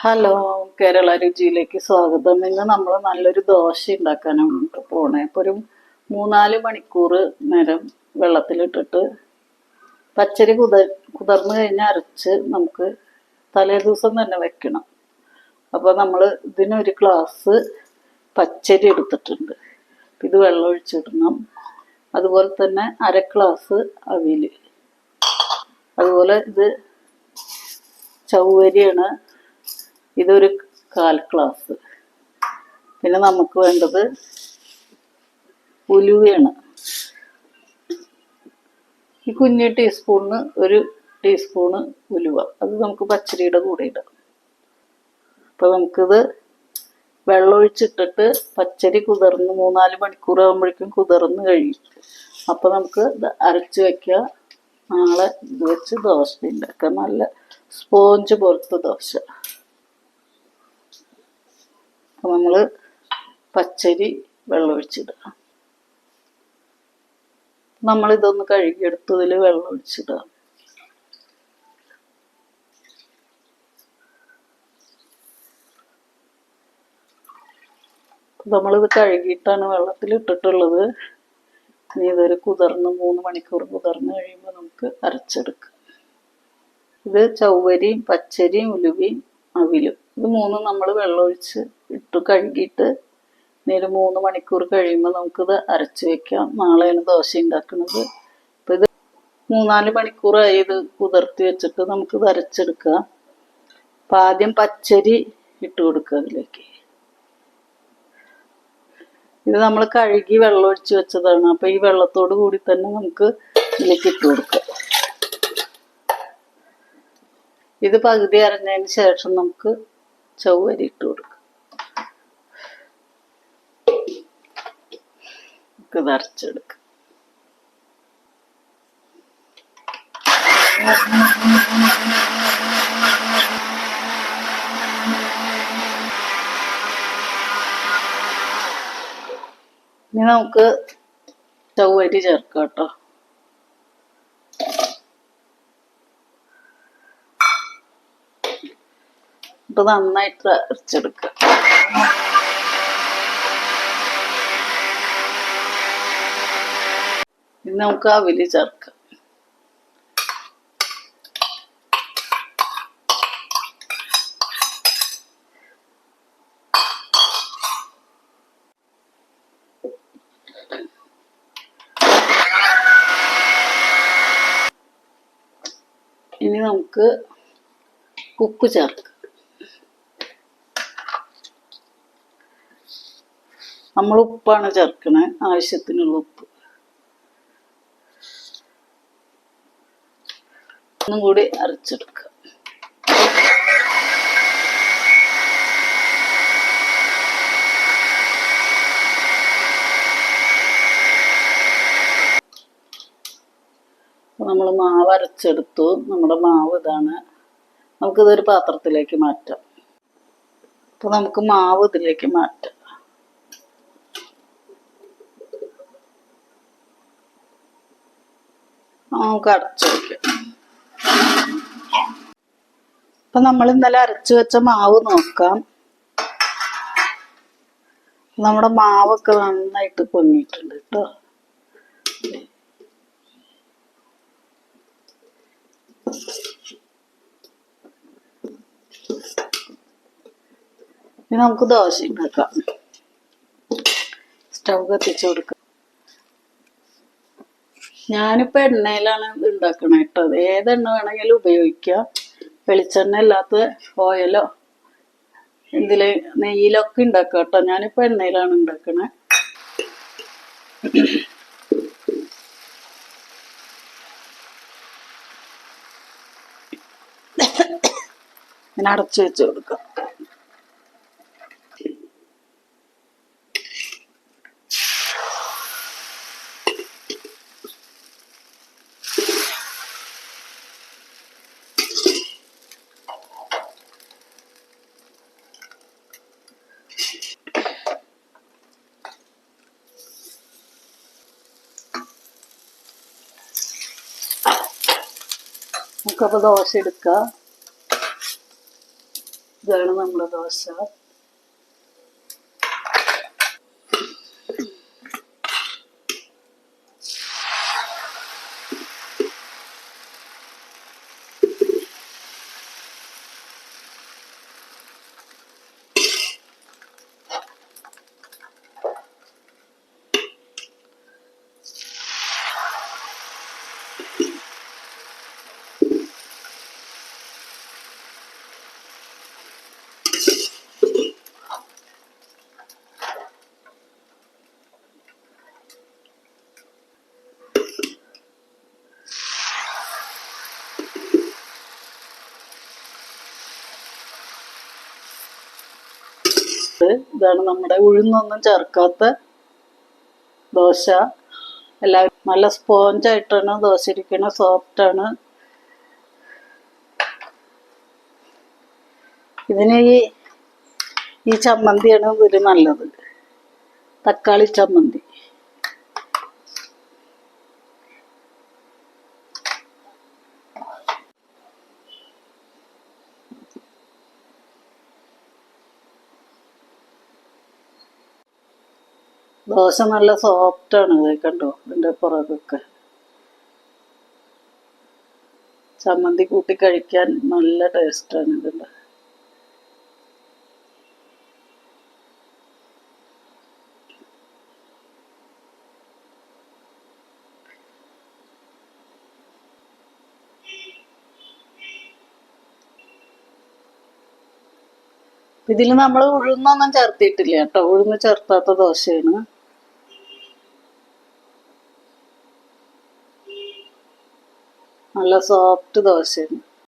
Hello Kerala രുചിയിലേക്ക് സ്വാഗതം. ഇന്ന് നമ്മൾ നല്ലൊരു ദോശ ഉണ്ടാക്കാനാണ് പോണേ. അപ്പോൾ ഒരു മൂന്നാൽ മണിക്കൂർ നേരം വെള്ളത്തിലിട്ടിട്ട് പച്ചരി കുത കുതിർന്നു കഴിഞ്ഞാൽ അരച്ച് നമുക്ക് തലേ ദിവസം തന്നെ വെക്കണം. അപ്പോൾ നമ്മൾ ഇതിനൊരു ഗ്ലാസ് പച്ചരി എടുത്തിട്ടുണ്ട്. ഇത് വെള്ളം ഒഴിച്ചിടണം. അതുപോലെ തന്നെ അര ഗ്ലാസ് അവിൽ അതുപോലെ ഇത് ചൗവരിയാണ് ഇതൊരു കാൽ ഗ്ലാസ് പിന്നെ നമുക്ക് വേണ്ടത് ഉലുവയാണ് ഈ കുഞ്ഞ് ടീസ്പൂണിന് ഒരു ടീസ്പൂണ് ഉലുവ. അത് നമുക്ക് പച്ചരിയുടെ കൂടെ ഇടാം. അപ്പോൾ നമുക്കിത് വെള്ളമൊഴിച്ചിട്ടിട്ട് പച്ചരി കുതിർന്ന് മൂന്നാൽ മണിക്കൂർ ആകുമ്പോഴേക്കും കുതിർന്ന് കഴിയും. അപ്പോൾ നമുക്ക് ഇത് അരച്ച് വയ്ക്കുക നാളെ വെച്ച് ദോശ ഉണ്ടാക്കാം. നല്ല സ്പോഞ്ച് പോലത്തെ ദോശ. അപ്പോൾ നമ്മൾ പച്ചരി വെള്ളമൊഴിച്ചിടുക. നമ്മളിതൊന്ന് കഴുകിയെടുത്തതിൽ വെള്ളം ഒഴിച്ചിടുക നമ്മളിത് കഴുകിയിട്ടാണ് വെള്ളത്തിൽ ഇട്ടിട്ടുള്ളത് ഇനി ഇതൊരു കുതിർന്ന് മൂന്ന് മണിക്കൂർ കുതിർന്ന് കഴിയുമ്പോൾ നമുക്ക് അരച്ചെടുക്കാം. ഇത് ചൗവരിയും പച്ചരിയും ഉലുവയും അവിലും. ഇത് മൂന്നും നമ്മൾ വെള്ളമൊഴിച്ച് ഇട്ട് കഴുകിയിട്ട് ഇനി മൂന്ന് മണിക്കൂർ കഴിയുമ്പോൾ നമുക്കിത് അരച്ച് വെക്കാം. നാളെയാണ് ദോശ ഉണ്ടാക്കുന്നത്. അപ്പം ഇത് മൂന്നാൽ മണിക്കൂറായി ഇത് കുതിർത്തി വെച്ചിട്ട് നമുക്കിത് അരച്ചെടുക്കുക. അപ്പം ആദ്യം പച്ചരി ഇട്ട് കൊടുക്കുക അതിലേക്ക്. ഇത് നമ്മൾ കഴുകി വെള്ളം ഒഴിച്ച് വെച്ചതാണ്. അപ്പം ഈ വെള്ളത്തോട് കൂടി തന്നെ നമുക്ക് ഇതിലേക്ക് ഇട്ട് കൊടുക്കാം. ഇത് പകുതി അരഞ്ഞതിന് ശേഷം നമുക്ക് ചൊവ്വരി ഇട്ട് അരച്ചെടുക്കാം ഇനി നമുക്ക് ചൗവരി ചേർക്കാം കേട്ടോ. ഇപ്പൊ നന്നായിട്ട് അരച്ചെടുക്കുക ഇനി നമുക്ക് അവിൽ ചേർക്കാം. ഇനി നമുക്ക് ഉപ്പ് ചേർക്കാം. നമ്മൾ ഉപ്പാണ് ചേർക്കണേ ആവശ്യത്തിനുള്ള ഉപ്പ്. ഒന്നും കൂടി അരച്ചെടുക്കുക നമ്മൾ മാവ് അരച്ചെടുത്തു. നമ്മുടെ മാവ് ഇതാണ്. നമുക്കിതൊരു പാത്രത്തിലേക്ക് മാറ്റാം. അപ്പോൾ നമുക്ക് മാവ് ഇതിലേക്ക് മാറ്റാം. നമുക്ക് അടച്ചു വയ്ക്കാം അപ്പൊ നമ്മൾ ഇന്നലെ അരച്ചു വെച്ച മാവ് നോക്കാം. നമ്മുടെ മാവൊക്കെ നന്നായിട്ട് പൊങ്ങിയിട്ടുണ്ട് കേട്ടോ. ഇനി നമുക്ക് ദോശ ഉണ്ടാക്കാം. സ്റ്റവ് കത്തിച്ചു കൊടുക്കാം. ഞാനിപ്പോ എണ്ണയിലാണ് ഉണ്ടാക്കണേ കേട്ടോ. ഏത് എണ്ണ വേണമെങ്കിലും ഉപയോഗിക്കാം. വെളിച്ചെണ്ണ അല്ലാത്ത ഓയിലോ ഇതിൽ നെയ്യിലൊക്കെ ഉണ്ടാക്കുക കേട്ടോ. ഞാനിപ്പോ എണ്ണയിലാണ് ഉണ്ടാക്കുന്നത് ഇങ്ങനെ അടച്ചു വെച്ച് കൊടുക്കാം. നമുക്കപ്പോൾ ദോശ എടുക്കുക ഇതാണ് നമ്മുടെ ദോശ. ഇത് ഇതാണ് നമ്മുടെ ഉഴുന്നൊന്നും ചേർക്കാത്ത ദോശ. എല്ലാവരും നല്ല സ്പോഞ്ചായിട്ടാണ് ദോശ ഇരിക്കുന്നത് സോഫ്റ്റാണ് ഇതിന് ഈ ഈ ചമ്മന്തിയാണ് ഇതിൽ നല്ലത്. തക്കാളി ചമ്മന്തി. ദോശ നല്ല സോഫ്റ്റാണ് ഇത് കണ്ടോ? ഇതിന്റെ പുറകൊക്കെ ചമ്മന്തി കൂട്ടി കഴിക്കാൻ നല്ല ടേസ്റ്റാണ് ഇതിന്റെ ഇതിൽ നമ്മൾ ഉഴുന്നൊന്നും ചേർത്തിട്ടില്ല കേട്ടോ. ഉഴുന്ന് ചേർത്താത്ത ദോശയാണ്. നല്ല സോഫ്റ്റ് ദോശയാണ്